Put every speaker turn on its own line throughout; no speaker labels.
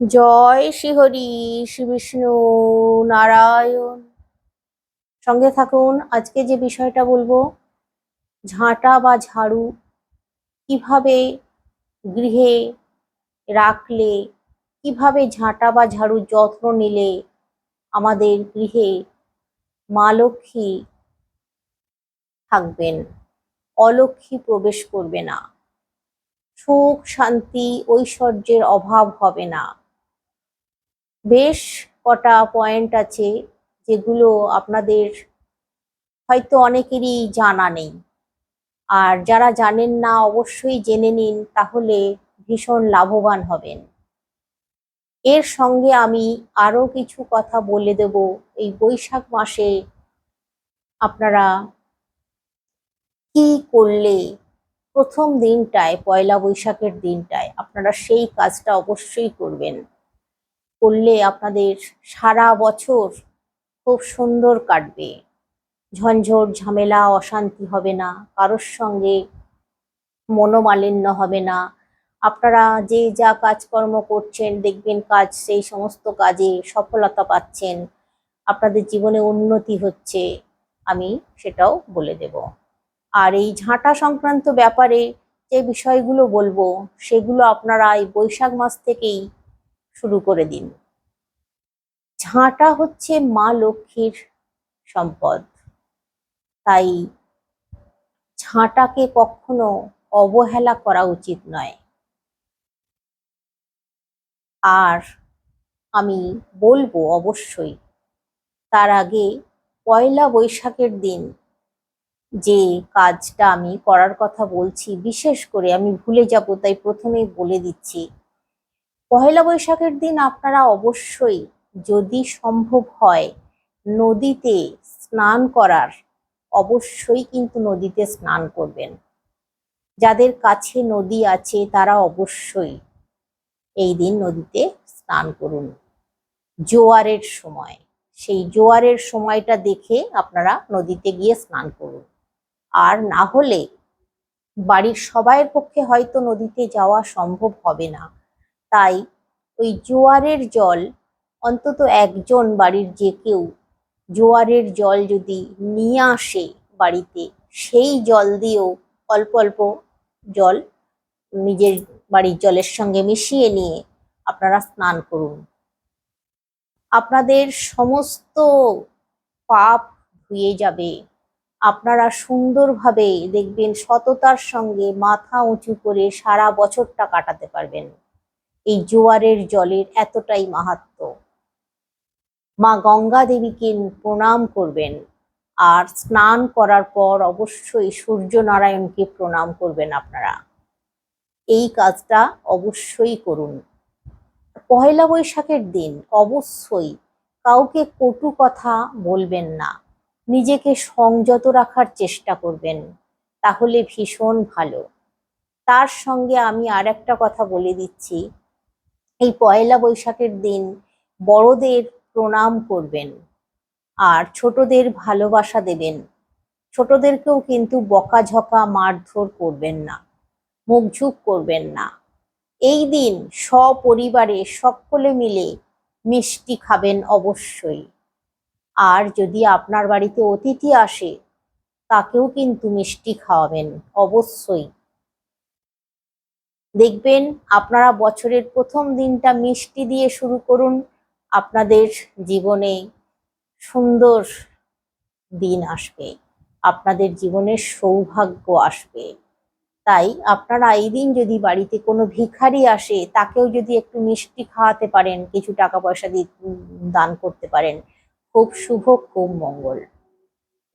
জয় শ্রীহরি শ্রী বিষ্ণু নারায়ণ। সঙ্গে থাকুন, আজকে যে বিষয়টা বলব, ঝাঁটা বা ঝাড়ু কীভাবে গৃহে রাখলে, কীভাবে ঝাঁটা বা ঝাড়ুর যত্ন নিলে আমাদের গৃহে মা লক্ষ্মী থাকবেন, অলক্ষ্মী প্রবেশ করবে না, সুখ, শান্তি, ঐশ্বর্যের অভাব হবে না। বেশ কটা পয়েন্ট আছে যেগুলো আপনাদের হয়তো অনেকেরই জানা নেই। আর যারা জানেন না, অবশ্যই জেনে নিন, তাহলে ভীষণ লাভবান হবেন। এর সঙ্গে আমি আরও কিছু কথা বলে দেব। এই বৈশাখ মাসে আপনারা কি করলে প্রথম দিনটায়, পয়লা বৈশাখের দিনটায় আপনারা সেই কাজটা অবশ্যই করবেন। করলে আপনাদের সারা বছর খুব সুন্দর কাটবে। ঝঞ্ঝট, ঝামেলা, অশান্তি হবে না, কারোর সঙ্গে মনোমালিন্য হবে না। আপনারা যে যা কাজকর্ম করছেন, দেখবেন কাজ, সেই সমস্ত কাজে সফলতা পাচ্ছেন। আপনাদের জীবনে উন্নতি হচ্ছে, আমি সেটাও বলে দেব। আর এই ঝাঁটা সংক্রান্ত ব্যাপারে যে বিষয়গুলো বলব, সেগুলো আপনারা এই বৈশাখ মাস থেকেই শুরু করে দিন। ঝাঁটা হচ্ছে মা লক্ষ্মীর সম্পদ। তাই ঝাঁটাকে কখনো অবহেলা করা উচিত নয়। আর আমি বলব অবশ্যই, তার আগে পয়লা বৈশাখের দিন যে কাজটা আমি করার কথা বলছি, বিশেষ করে আমি ভুলে যাব, তাই প্রথমেই বলে দিচ্ছি পয়লা বৈশাখের দিন আপনারা অবশ্যই যদি সম্ভব হয় নদীতে স্নান করার, অবশ্যই কিন্তু নদীতে স্নান করবেন। যাদের কাছে নদী আছে তারা অবশ্যই এই দিন নদীতে স্নান করুন। জোয়ারের সময়, সেই জোয়ারের সময়টা দেখে আপনারা নদীতে গিয়ে স্নান করুন। আর না হলে বাড়ির সবাইয়ের পক্ষে হয়তো নদীতে যাওয়া সম্ভব হবে না। তাই ওই জোয়ারের জল, অন্তত একজন বাড়ির যে কেউ জোয়ারের জল যদি নিয়ে আসে বাড়িতে, সেই জল দিয়েও অল্প অল্প জল নিজের বাড়ির জলের সঙ্গে মিশিয়ে নিয়ে আপনারা স্নান করুন। আপনাদের সমস্ত পাপ ধুয়ে যাবে। আপনারা সুন্দরভাবে দেখবেন সততার সঙ্গে মাথা উঁচু করে সারা বছরটা কাটাতে পারবেন। এই জোয়ারের জলের এতটাই মাহাত্ম। মা গঙ্গা দেবীকে প্রণাম করবেন আর স্নান করার পর অবশ্যই সূর্য নারায়ণকে প্রণাম করবেন আপনারা। এই কাজটা অবশ্যই করুন। পয়লা বৈশাখের দিন অবশ্যই কাউকে কটু কথা বলবেন না। নিজেকে সংযত রাখার চেষ্টা করবেন, তাহলে ভীষণ ভালো। তার সঙ্গে আমি আর একটা কথা বলে দিচ্ছি। এই পয়লা বৈশাখের দিন বড়দের প্রণাম করবেন আর ছোটদের ভালোবাসা দেবেন। ছোটদেরকেও কিন্তু বকাঝকা, মারধর করবেন না, মুখঝুঁক করবেন না। এই দিন সপরিবারে সকলে মিলে মিষ্টি খাবেন অবশ্যই। আর যদি আপনার বাড়িতে অতিথি আসে, তাকেও কিন্তু মিষ্টি খাওয়াবেন অবশ্যই। দেখবেন আপনারা বছরের প্রথম দিনটা মিষ্টি দিয়ে শুরু করুন। আপনাদের জীবনে সুন্দর দিন আসবে। আপনাদের জীবনে সৌভাগ্য আসবে। তাই আপনারা এই দিন যদি বাড়িতে কোনো ভিখারি আসে, তাকেও যদি একটু মিষ্টি খাওয়াতে পারেন, কিছু টাকা পয়সা দিয়ে দান করতে পারেন, খুব শুভ, খুব মঙ্গল।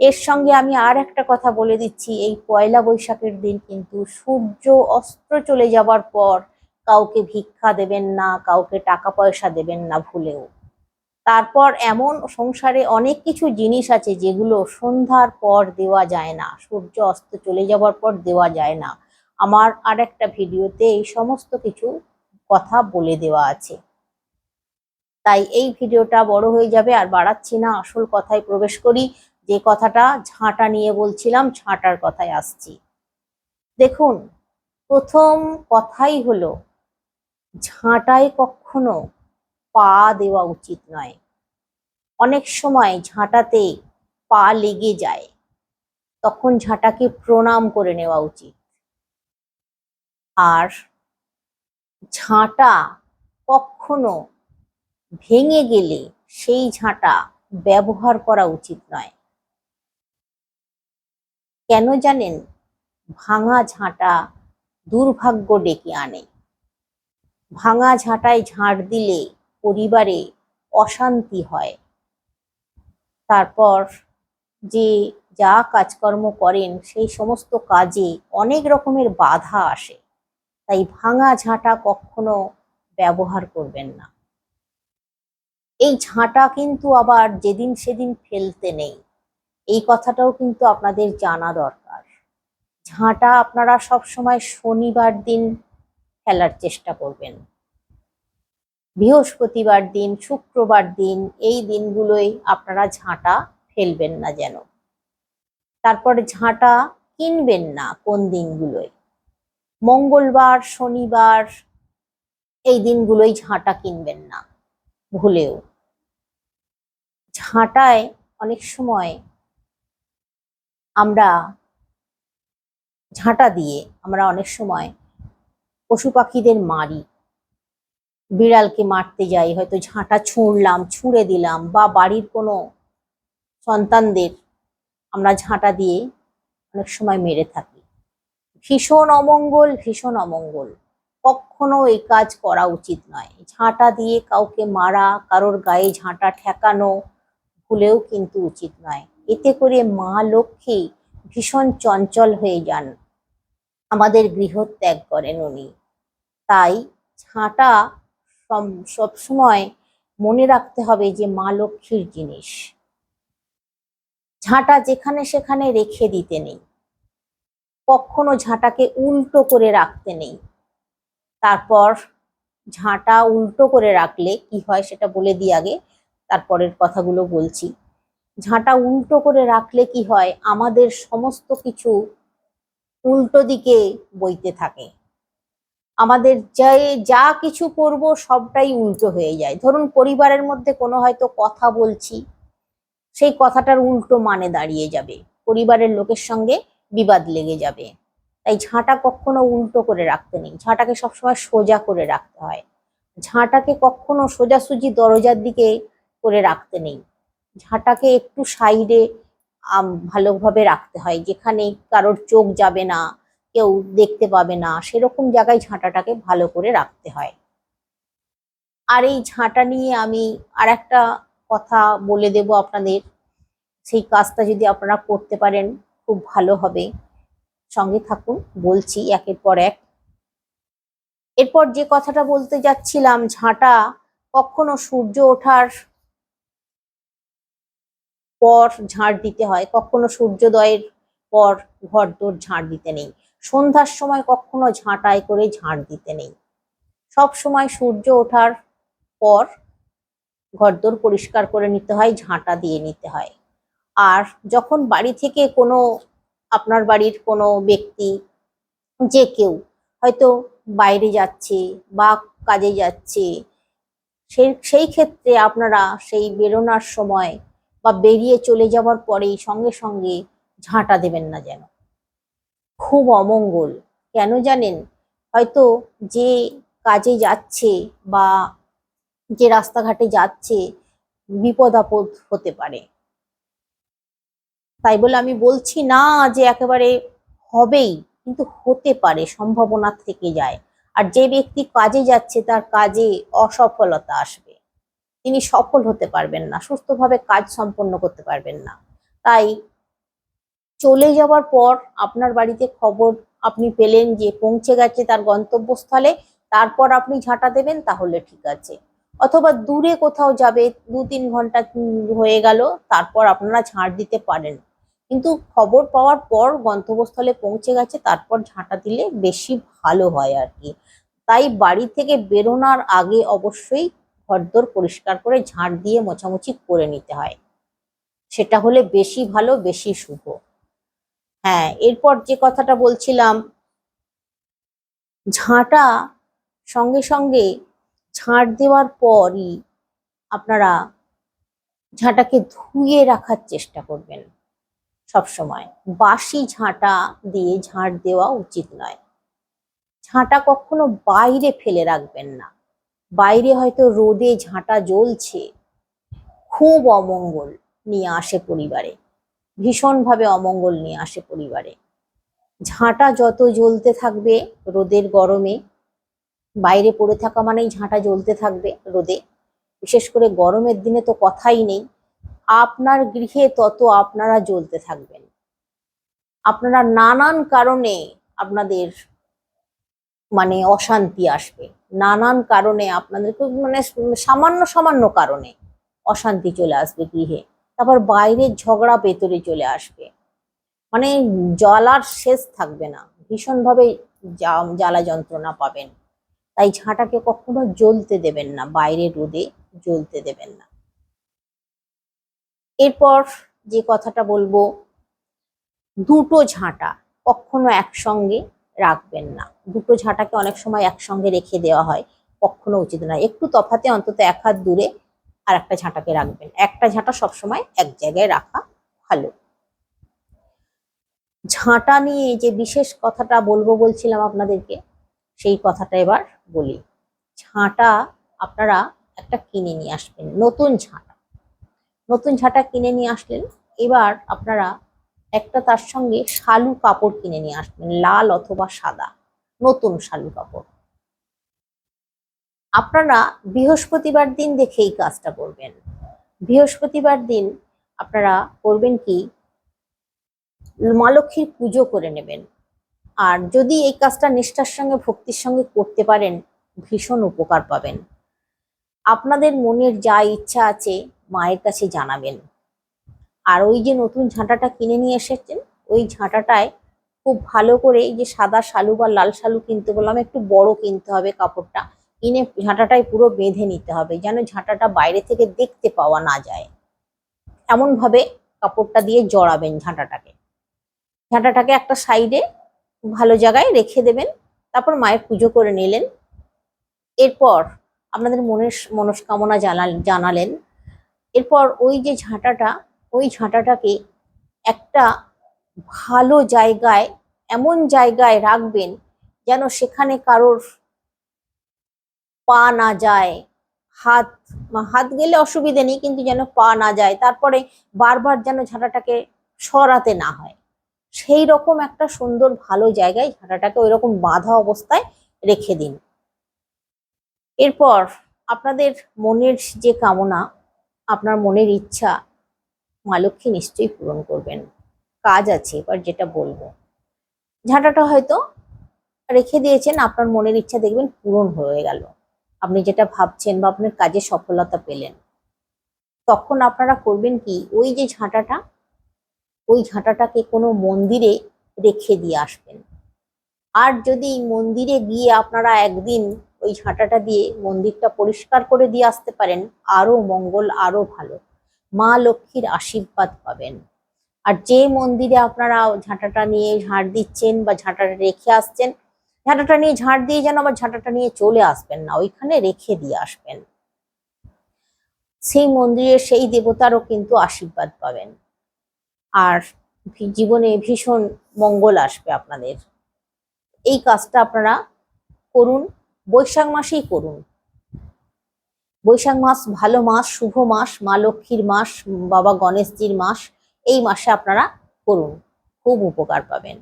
এর সঙ্গে আমি আর একটা কথা বলে দিচ্ছি, এই পয়লা বৈশাখের দিন কিন্তু সূর্য অস্ত্র চলে যাবার পর কাউকে ভিক্ষা দেবেন না, কাউকে টাকা পয়সা দেবেন না ভুলেও। তারপর এমন সংসারে অনেক কিছু জিনিস আছে যেগুলো সন্ধ্যার পর দেওয়া যায় না, সূর্য অস্ত চলে যাবার পর দেওয়া যায় না। আমার আর একটা ভিডিওতে এই সমস্ত কিছু কথা বলে দেওয়া আছে। তাই এই ভিডিওটা বড় হয়ে যাবে, আর বাড়াচ্ছি না, আসল কথায় প্রবেশ করি। যে কথাটা ঝাঁটা নিয়ে বলছিলাম, ঝাঁটার কথায় আসছি। দেখুন, প্রথম কথাই হলো, ঝাঁটায় কখনো পা দেওয়া উচিত নয়। অনেক সময় ঝাঁটাতে পা লেগে যায়, তখন ঝাঁটাকে প্রণাম করে নেওয়া উচিত। আর ঝাঁটা কখনো ভেঙে গেলে সেই ঝাঁটা ব্যবহার করা উচিত নয়। কেন জানেন? ভাঙা ঝাঁটা দুর্ভাগ্য ডেকে আনে। ভাঙা ঝাঁটায় ঝাঁট দিলে পরিবারে অশান্তি হয়। তারপর যে যা কাজকর্ম করেন, সেই সমস্ত কাজে অনেক রকমের বাধা আসে। তাই ভাঙা ঝাঁটা কখনো ব্যবহার করবেন না। এই ঝাঁটা কিন্তু আবার যেদিন সেদিন ফেলতে নেই। এই কথাটাও কিন্তু আপনাদের জানা দরকার। ঝাঁটা আপনারা সব সময় শনিবার দিন ফেলার চেষ্টা করবেন। বৃহস্পতিবার দিন, শুক্রবার দিন, এই দিনগুলোই আপনারা ঝাঁটা ফেলবেন না যেন। তারপরে ঝাঁটা কিনবেন না কোন দিনগুলোয়। মঙ্গলবার, শনিবার, এই দিনগুলোই ঝাঁটা কিনবেন না। ভুলেও। ঝাঁটায় অনেক সময় আমরা ঝাঁটা দিয়ে আমরা অনেক সময় পশু পাখিদের মারি। বিড়ালকে মারতে যাই, হয়তো ঝাঁটা ছুঁড়লাম, ছুঁড়ে দিলাম বা বাড়ির কোনো সন্তানদের আমরা ঝাঁটা দিয়ে অনেক সময় মেরে থাকি। ভীষণ অমঙ্গল ভীষণ অমঙ্গল। কখনো এই কাজ করা উচিত নয়। ঝাঁটা দিয়ে কাউকে মারা, কারোর গায়ে ঝাঁটা ঠেকানো ভুলেও কিন্তু উচিত নয়। এতে করে মা লক্ষ্মী ভীষণ চঞ্চল হয়ে যান। আমাদের গৃহত্যাগ করেন উনি। তাই ঝাঁটা সবসময় মনে রাখতে হবে যে মা লক্ষ্মীর জিনিস। ঝাঁটা যেখানে সেখানে রেখে দিতে নেই। কখনো ঝাঁটাকে উল্টো করে রাখতে নেই। তারপর ঝাঁটা উল্টো করে রাখলে কি হয় সেটা বলে দিই আগে, তারপরের কথাগুলো বলছি। ঝাঁটা উল্টো করে রাখলে কি হয়? আমাদের সমস্ত কিছু উল্টো দিকে বইতে থাকে। আমাদের যে, যা কিছু করব সবটাই উল্টো হয়ে যায়। ধরুন পরিবারের মধ্যে কোনো হয়তো কথা বলছি, সেই কথাটার উল্টো মানে দাঁড়িয়ে যাবে। পরিবারের লোকের সঙ্গে বিবাদ লেগে যাবে। তাই ঝাঁটা কখনো উল্টো করে রাখতে নেই। ঝাঁটাকে সবসময় সোজা করে রাখতে হয়। ঝাঁটাকে কখনো সোজাসুজি দরজার দিকে করে রাখতে নেই। ঝাঁটাকে একটু সাইডে ভালোভাবে রাখতে হয়। যেখানে কারোর চোখ যাবে না, কেউ দেখতে পাবে না, সেরকম জায়গায় ঝাঁটাটাকে ভালো করে রাখতে হয়। আর এই ঝাঁটা নিয়ে আমি আর একটা কথা বলে দেব আপনাদের। সেই কাজটা যদি আপনারা করতে পারেন, খুব ভালো হবে। সঙ্গে থাকুন, বলছি একের পর এক। এরপর যে কথাটা বলতে যাচ্ছিলাম, ঝাঁটা কখনো সূর্য ওঠার পর ঝাড় দিতে হয়। কখনো সূর্যোদয়ের পর ঘর দোর ঝাড় দিতে নেই। সন্ধ্যার সময় কখনো ঝাঁটায় করে ঝাড় দিতে নেই। সব সময় সূর্য ওঠার পর ঘরদোর পরিষ্কার করে নিতে হয়, ঝাঁটা দিয়ে নিতে হয়। আর যখন বাড়ি থেকে কোনো, আপনার বাড়ির কোনো ব্যক্তি, যে কেউ হয়তো বাইরে যাচ্ছে বা কাজে যাচ্ছে সেই সেই ক্ষেত্রে আপনারা সেই বেরোনোর সময় বা বেরিয়ে চলে যাওয়ার পরেই সঙ্গে সঙ্গে ঝাঁটা দেবেন না যেন। খুব অমঙ্গল। কেন জানেন? হয়তো যে কাজে যাচ্ছে বা যে রাস্তাঘাটে যাচ্ছে বিপদ আপদ হতে পারে। তাই বলে আমি বলছি না যে একেবারে হবেই, কিন্তু হতে পারে, সম্ভাবনা থেকে যায়। আর যে ব্যক্তি কাজে যাচ্ছে তার কাজে অসফলতা আসবে। তিনি সফল হতে পারবেন না, সুস্থভাবে কাজ সম্পন্ন করতে পারবেন না। তাই চলে যাওয়ার পর আপনার বাড়িতে খবর আপনি পেলেন যে পৌঁছে গেছে তার গন্তব্যস্থলে, তারপর আপনি ঝাঁটা দেবেন, তাহলে ঠিক আছে। অথবা দূরে কোথাও যাবে দু তিন ঘণ্টা হয়ে গেল, তারপর আপনারা ঝাঁট দিতে পারেন। কিন্তু খবর পাওয়ার পর গন্তব্যস্থলে পৌঁছে গেছে, তারপর ঝাঁটা দিলে বেশি ভালো হয় আর কি। তাই বাড়ি থেকে বেরোনোর আগে অবশ্যই ঘরদোর পরিষ্কার করে ঝাঁট দিয়ে মোছামুছি করে নিতে হয়। সেটা হলে বেশি ভালো, বেশি শুভ। হ্যাঁ এরপর যে কথাটা বলছিলাম, ঝাঁটা সঙ্গে সঙ্গে ঝাঁট দেওয়ার পরই আপনারা ঝাঁটাকে ধুয়ে রাখার চেষ্টা করবেন সব সময় বাসি ঝাঁটা দিয়ে ঝাঁট দেওয়া উচিত নয়। ঝাঁটা কখনো বাইরে ফেলে রাখবেন না। বাইরে হয়তো রোদে ঝাঁটা জ্বলছে। খুব অমঙ্গল নিয়ে আসে পরিবারে। ভীষণভাবে অমঙ্গল নিয়ে আসে পরিবারে। ঝাঁটা যত জ্বলতে থাকবে রোদের গরমে, বাইরে পড়ে থাকা মানেই ঝাঁটা জ্বলতে থাকবে রোদে। বিশেষ করে গরমের দিনে তো কথাই নেই, আপনার গৃহে তত আপনারা জ্বলতে থাকবেন। আপনারা নানান কারণে আপনাদের মানে অশান্তি আসবে। নানান কারণে আপনাদেরকে মানে সামান্য সামান্য কারণে অশান্তি চলে আসবে গৃহে। তারপর বাইরের ঝগড়া ভেতরে চলে আসবে। মানে জ্বালার শেষ থাকবে না। ভীষণভাবে জ্বালা যন্ত্রণা পাবেন। তাই ঝাঁটাকে কখনো জ্বলতে দেবেন না, বাইরে রোদে জ্বলতে দেবেন না। এরপর যে কথাটা বলব, দুটো ঝাঁটা কখনো একসঙ্গে রাখবেন না। দুটো ঝাঁটাকে অনেক সময় একসঙ্গে রেখে দেওয়া হয়, কখনো উচিত নয়। একটু তফাতে অন্তত এক হাত দূরে আর একটা ঝাঁটাকে রাখবেন। একটা ঝাঁটা সবসময় এক জায়গায় রাখা ভালো। ঝাঁটা নিয়ে যে বিশেষ কথাটা বলব বলছিলাম আপনাদেরকে, সেই কথাটা এবার বলি। ঝাঁটা আপনারা একটা কিনে নিয়ে আসবেন, নতুন ঝাঁটা। নতুন ঝাঁটা কিনে নিয়ে আসলেন, এবার আপনারা একটা তার সঙ্গে শালু কাপড় কিনে নিয়ে আসবেন, লাল অথবা সাদা, নতুন শালু কাপড়। আপনারা বৃহস্পতিবার দিন দেখে এই কাজটা করবেন। বৃহস্পতিবার দিন আপনারা করবেন কি? মা লক্ষ্মীর পুজো করে নেবেন। আর যদি এই কাজটা নিষ্ঠার সঙ্গে, ভক্তির সঙ্গে করতে পারেন, ভীষণ উপকার পাবেন। আপনাদের মনের যা ইচ্ছা আছে, মায়ের কাছে জানাবেন। আর ওই যে নতুন ঝাঁটাটা কিনে নিয়ে এসেছেন, ওই ঝাঁটাটায় খুব ভালো করে এই যে সাদা শালু বা লাল শালু কিনতে বললাম, একটু বড় কিনতে হবে কাপড়টা। কিনে ঝাঁটাটায় পুরো বেঁধে নিতে হবে, যেন ঝাঁটাটা বাইরে থেকে দেখতে পাওয়া না যায়। এমন ভাবে কাপড়টা দিয়ে জড়াবেন ঝাঁটাটাকে। ঝাঁটাটাকে একটা সাইডে ভালো জায়গায় রেখে দেবেন, তারপর মায়ের পুজো করে নিলেন। এরপর আপনাদের মনের মনস্কামনা জানাল, জানালেন। এরপর ওই যে ঝাঁটাটা ওই ঝাঁটাটাকে একটা ভালো জায়গায়, এমন জায়গায় রাখবেন যেন সেখানে কারোর পা না যায়। হাত হাত গেলে অসুবিধে নেই, কিন্তু যেন পা না যায়। তারপরে বারবার যেন ঝাঁটাটাকে সরাতে না হয়। সেই রকম একটা সুন্দর, ভালো জায়গায় ঝাঁটাটাকে ওই রকম বাঁধা অবস্থায় রেখে দিন। এরপর আপনাদের মনের যে কামনা, আপনার মনের ইচ্ছা মা লক্ষ্মী নিশ্চয়ই পূরণ করবেন। কাজ আছে, এবার যেটা বলব। ঝাঁটাটা হয়তো রেখে দিয়েছেন, আপনার মনের ইচ্ছা দেখবেন পূরণ হয়ে গেল। আপনি যেটা ভাবছেন বা আপনার কাজে সফলতা পেলেন। তখন আপনারা করবেন কি, ওই যে ঝাঁটাটা, ওই ঝাঁটাটাকে কোনো মন্দিরে রেখে দিয়ে আসবেন। আর যদি মন্দিরে গিয়ে আপনারা একদিন ওই ঝাঁটাটা দিয়ে মন্দিরটা পরিষ্কার করে দিয়ে আসতে পারেন, আরও মঙ্গল, আরও ভালো। মা লক্ষ্মীর আশীর্বাদ পাবেন। আর যে মন্দিরে আপনারা ঝাঁটাটা নিয়ে ঝাঁট দিচ্ছেন বা ঝাঁটাটা রেখে আসছেন, ঝাঁটাটা নিয়ে ঝাঁট দিয়ে যেন আবার ঝাঁটাটা নিয়ে চলে আসবেন না, ওইখানে রেখে দিয়ে আসবেন। সেই মন্দিরের সেই দেবতারও কিন্তু আশীর্বাদ পাবেন। আর জীবনে ভীষণ মঙ্গল আসবে আপনাদের। এই কাজটা আপনারা করুন, বৈশাখ মাসেই করুন। বৈশাখ মাস ভালো মাস, শুভ মাস, মা লক্ষ্মীর মাস, বাবা গণেশজির মাস, এই মাসে আপনারা করুন, খুব উপকার পাবেন।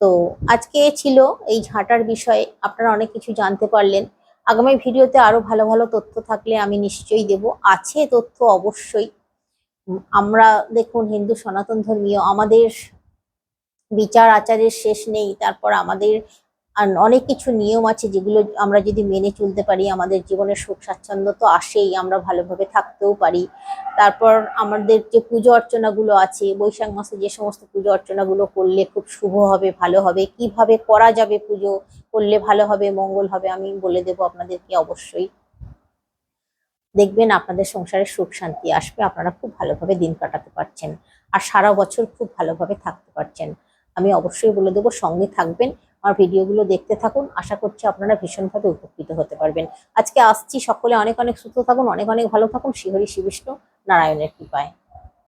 তো আজকে ছিল এই ঝাঁটার বিষয়ে, আপনারা অনেক কিছু জানতে পারলেন। আগামী ভিডিওতে আরও ভালো ভালো তথ্য থাকলে আমি নিশ্চয়ই দেব। আছে তথ্য অবশ্যই। আমরা দেখুন হিন্দু সনাতন ধর্মীয়, আমাদের বিচার আচারের শেষ নেই, তারপর আমাদের আর অনেক কিছু নিয়ম আছে যেগুলো আমরা যদি মেনে চলতে পারি, আমাদের জীবনের সুখ স্বাচ্ছন্দ্য তো আসেই, আমরা ভালোভাবে থাকতেও পারি। তারপর আমাদের যে পুজো অর্চনাগুলো আছে, বৈশাখ মাসে যে সমস্ত পুজো অর্চনাগুলো করলে খুব শুভ হবে, ভালো হবে। কীভাবে করা যাবে পুজো করলে ভালো হবে, মঙ্গল হবে, আমি বলে দেব আপনাদেরকে অবশ্যই। দেখবেন আপনাদের সংসারে সুখ শান্তি আসবে, আপনারা খুব ভালোভাবে দিন কাটাতে পারছেন। আর সারা বছর খুব ভালোভাবে থাকতে পারছেন। আমি অবশ্যই বলে দেবো, সঙ্গে থাকবেন। আমার ভিডিওগুলো দেখতে থাকুন। আশা করছি আপনারা ভীষণভাবে উপকৃত হতে পারবেন। আজকে আসছি সকলে। অনেক অনেক সুস্থ থাকুন, অনেক অনেক ভালো থাকুন। শ্রীহরি শ্রী বিষ্ণু নারায়ণের কৃপায়।